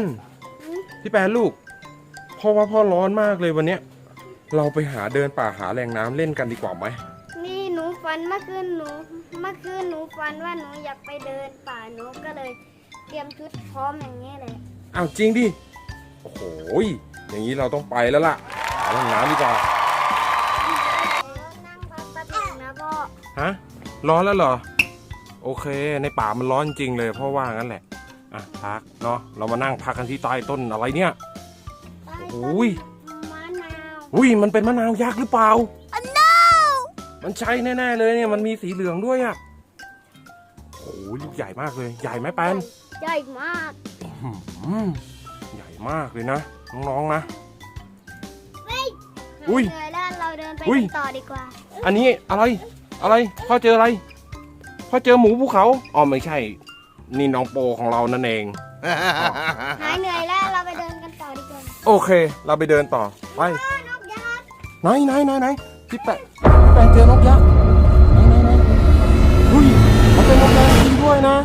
น พี่แปนลูกพ่อว่าพ่อร้อนมากเลยวันเนี้ย เราไปหาเดินป่าหาแหล่งน้ำเล่นกันดีกว่าไหม นี่หนูฝันเมื่อคืนหนู เมื่อคืนหนูฝันว่าหนูอยากไปเดินป่าหนูก็เลย เตรียมชุดพร้อมอย่างนี้เลยอ้าวจริงดิ โอ้โหยอย่างนี้เราต้องไปแล้วล่ะ หาแหล่งน้ำดีกว่า นั่งพักแป๊บนึงนะพ่อ ฮะ ร้อนแล้วเหรอ โอเค ในป่ามันร้อนจริงเลยเพราะว่างั้นแหละ อะพักเนาะเรามานั่งพักกันที่ใต้ต้นอะไรเนี่ยใต้โอ้ต้นยมะนาวอุ้ยมันเป็นมะนาวยักษ์หรือเปล่ามันใช่แน่ๆเลยเนี่ยมันมีสีเหลืองด้วยอะโอ้ยลูกใหญ่มากเลย ใหญ่ไหมแปนใหญ่มากอืมใหญ่มากเลยนะน้องๆนะอุ้ยเหนื่อยแล้วเราเดินไปอุ้ยกันต่อดีกว่า อันนี้อะไรอะไรพ่อเจออะไรพ่อเจอหมูภูเขาอ๋อไม่ใช่ นี่น้องโปของเรานั่นเอง หายเหนื่อยแล้วเราไปเดินกันต่อดีกว่าโอเค เราไปเดินต่อ ไป อ้าวนกยักษ์ไหนไหนไหนไหนพี่แปะพี่แปะเจอนกยักษ์ไหนไหนไหนอุ้ยมันเป็นนกยักษ์จริงด้วยนะ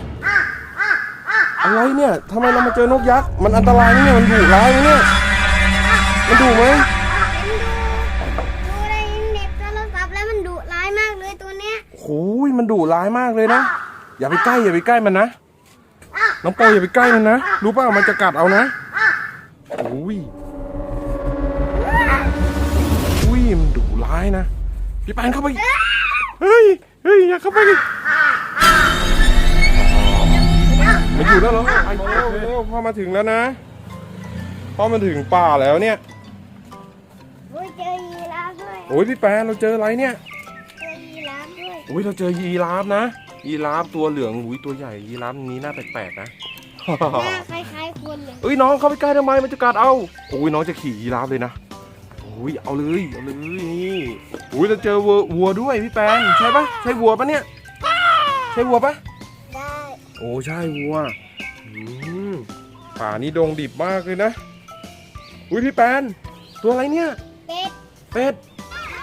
อะไรเนี่ยทำไมเรามาเจอนกยักษ์มันอันตรายไหมเนี่ยมันดุร้ายไหมเนี่ยมันดุไหมเห็นดูดูในเน็ตโทรศัพท์แล้วมันดุร้ายมากเลยตัวเนี้ยโอ้ยมันดุร้ายมากเลยนะอย่าไปใกล้อย่าไปใกล้มันนะ น้องโปอย่าไปใกล้มันนะ รู้เปล่ามันจะกัดเอานะโอ้ยอุ้ยมันดุร้ายนะ พี่ปานเข้าไป เฮ้ย เฮ้ยอย่าเข้าไปดิมาอยู่แล้วเหรอไปเร็วเร็วพ่อมาถึงแล้วนะ พ่อมาถึงป่าแล้วเนี่ย อุ้ยเจอยีราฟด้วย โอ้ยพี่แปนเราเจออะไรเนี่ย เจอยีราฟด้วย อุ้ยเราเจอยีราฟนะ ยีราฟตัวเหลืองอุ้ยตัวใหญ่ยีราฟนี้หน้าแปลกๆนะหน้าคล้ายๆคนเลยเอ้ยน้องเข้าไปใกล้ทำไมมันจะกัดเอาโอ้ยน้องจะขี่ยีราฟเลยนะโอ้ยเอาเลยเอาเลยนี่อุ้ยเราเจอวัววัวด้วยพี่แปนใช่ปะใช่วัวปะเนี่ยใช่วัวปะได้โอ้ใช่วัวอืมป่านี้ดงดิบมากเลยนะอุ้ยพี่แปนตัวอะไรเนี่ยเป็ดเป็ด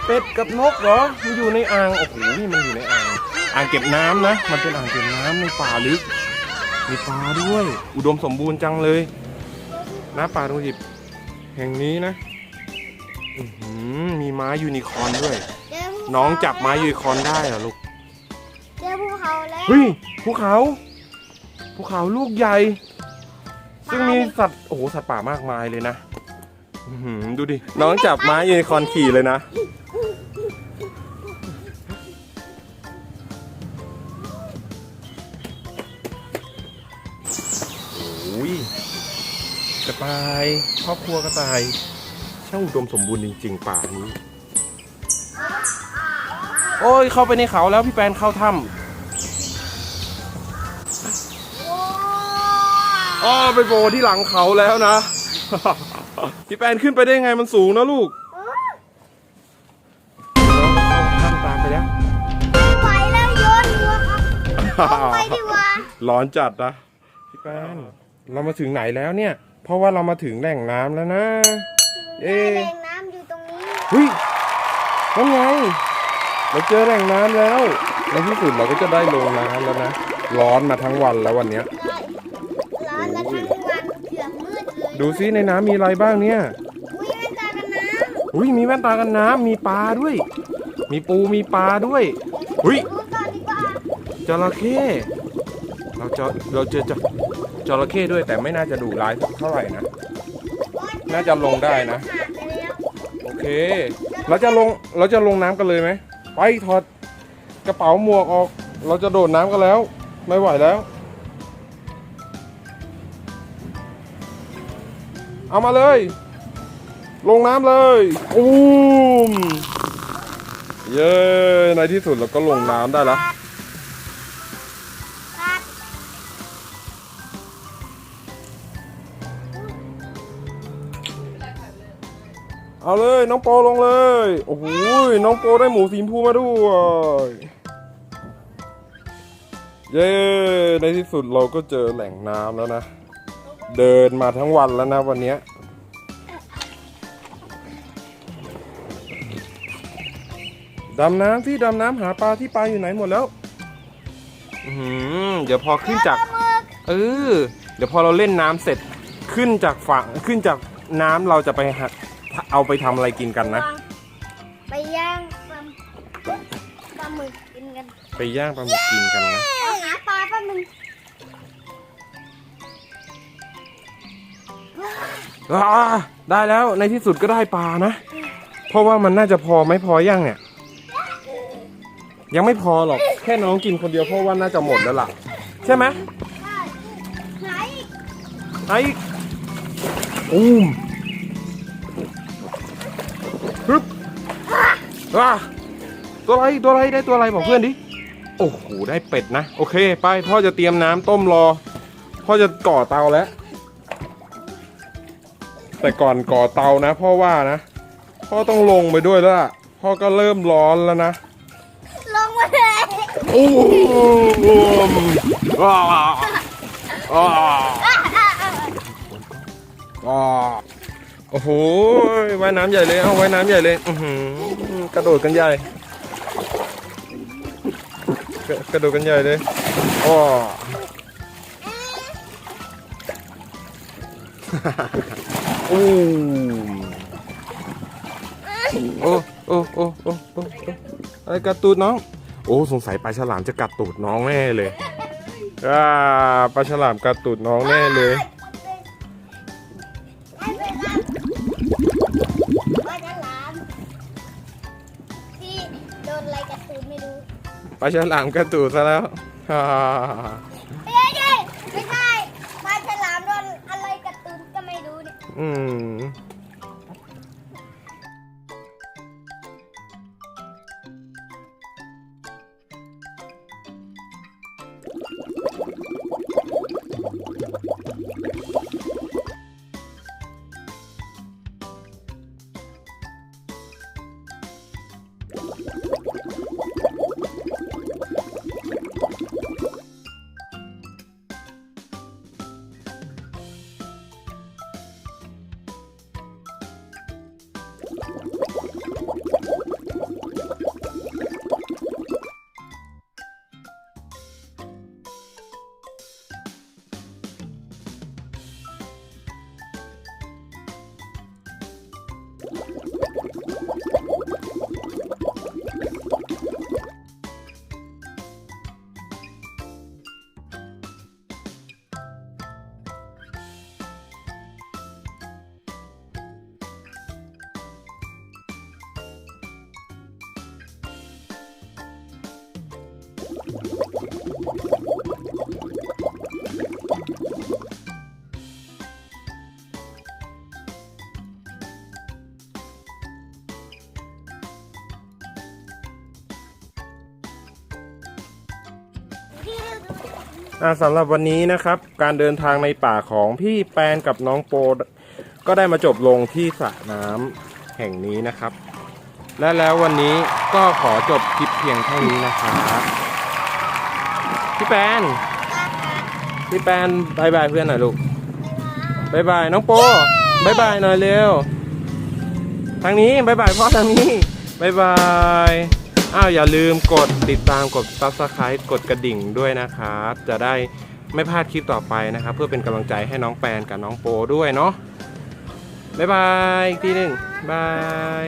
เป็ดกับนกเหรอมันอยู่ในอ่างโอ้โหนี่มันอยู่ในอ่าง อ่างเก็บน้ำนะ มันเป็นอ่างเก็บน้ำในป่าลึก มีปลาด้วย อุดมสมบูรณ์จังเลยน้ำป่าดงดิบแห่งนี้นะอื้อหือมีม้ายูนิคอร์นด้วยเจอภูเขาน้องจับม้ายูนิคอร์นได้เหรอลูกเจอภูเขาแล้วเฮ้ยภูเขาภูเขาลูกใหญ่ ซึ่งมีสัตว์โอ้โหสัตว์ป่ามากมายเลยนะอื้อหือดูดิ น้องจับม้ายูนิคอร์นขี่เลยนะ กระต่ายครอบครัวกระต่ายช่างอุดมสมบูรณ์จริงๆป่านี้ โอ้ยเข้าไปในเขาแล้วพี่แปนเข้าถ้ำโอ้อ๋อไปโบที่หลังเขาแล้วนะ พี่แปนขึ้นไปได้ไงมันสูงนะลูกน้องเข้าถ้ำตามไปแล้วไม่ไหวแล้วโยนหัวครับลงไปดีกว่าร้อนจัดนะพี่แปนเรามาถึงไหนแล้วเนี่ย เพราะว่าเรามาถึงแหล่งน้ำแล้วนะ เอ๊แม่ะแดงน้ำอยู่ตรงนี้เฮ้ยนั่นไง เราเจอแหล่งน้ำแล้ว ในที่สุดเราก็จะได้ลงน้ำแล้วนะ ร้อนมาทั้งวันแล้ววันเนี้ย ร้อนมาทั้งวันเกือบมืดเลยดูซิในน้ำมีอะไรบ้างเนี่ย อุ้ยแม่ตากันน้อุ้ยมีแว่นตากันน้ำมีปลาด้วย มีปูมีปลาด้วยำอุ้ยดูก่อนดีกว่าจระเข้เราเจอเราเจอจ จระเข้ด้วยแต่ไม่น่าจะดุร้ายเท่าไหร่นะ น่าจะลงได้นะ โอเค เราจะลงเราจะลงน้ำกันเลยไหมไปถอดกระเป๋าหมวกออก เราจะโดดน้ำกันแล้ว ไม่ไหวแล้ว เอามาเลย ลงน้ำเลยอูมเย้ในที่สุดเราก็ลงน้ำได้แล้ว เอาเลยน้องโปลงเลย โอ้โหน้องโปได้หมูสีชมพูมาด้วย เย้ ในที่สุดเราก็เจอแหล่งน้ำแล้วนะ เดินมาทั้งวันแล้วนะวันนี้ดำน้ำที่ดำน้ำหาปลาที่ปลาอยู่ไหนหมดแล้วเดี๋ยวพอขึ้นจากปลาหมึกเออ เดี๋ยวพอเราเล่นน้ำเสร็จขึ้นจากฝั่งขึ้นจากน้ำเราจะไปหา เอาไปทำอะไรกินกันนะวางไปย่างปลาปลาหมึกกินกันไปย่างปลาหมึกกินกันนะ เอาหาปลาแป๊บนึงอ่าได้แล้วในที่สุดก็ได้ปลานะ เพราะว่ามันน่าจะพอไหม่พอยังเนี่ย ยังไม่พอหรอก แค่น้องกินคนเดียวเพราะว่าน่าจะหมดแล้วล่ะ ใช่ไหมใช่ไหนอีกไอ้อูม ฮึบว้าตัวอะไรตัวอะไรได้ตัวอะไรบอกเพื่อนดิ โอ้โห ได้เป็ดนะ โอเค ไป พ่อจะเตรียมน้ำต้มรอ พ่อจะก่อเตาแล้ว แต่ก่อนก่อเตานะ พ่อว่านะ พ่อต้องลงไปด้วยแล้วล่ะพ่อก็เริ่มร้อนแล้วนะ ลงมาเลยโอ้โหว้าวว้าวว้าว โอ้โหว่ายน้ำใหญ่เลย เอาว่ายน้ำใหญ่เลยอือหือกระโดดกันใหญ่กระกระโดดกันใหญ่เลยอ้ออู้โอ้โอ้โอ้โอ้โอ้โอ้อะไรกัดตูดน้อง โอ้สงสัยปลาฉลามจะกัดตูดน้องแน่เลยอ่าปลาฉลามกัดตูดน้องแน่เลย ปลาฉลามกัดตูดซะแล้วฮ่าเอ้ยเอ้ยไม่ใช่ปลาฉลามโดนอะไรกระตูนก็ไม่รู้เนี่ย อืม อ่ สำหรับวันนี้นะครับ การเดินทางในป่าของพี่แปนกับน้องโป ก็ได้มาจบลงที่สระน้ำแห่งนี้นะครับ และแล้ววันนี้ก็ขอจบคลิปเพียงเท่านี้นะครับพี่แปนพี่แปนบายบายเพื่อนหน่อยลูกบายบายน้องโปบายบายหน่อยเร็ว ทางนี้บายบายพ่อทางนี้บายบาย อ้าวอย่าลืมกดติดตามกด subscribe กดกระดิ่งด้วยนะครับ จะได้ไม่พลาดคลิปต่อไปนะครับ เพื่อเป็นกำลังใจให้น้องแปนกับน้องโปด้วยเนาะบ๊ายบายอีกทีหนึ่งบาย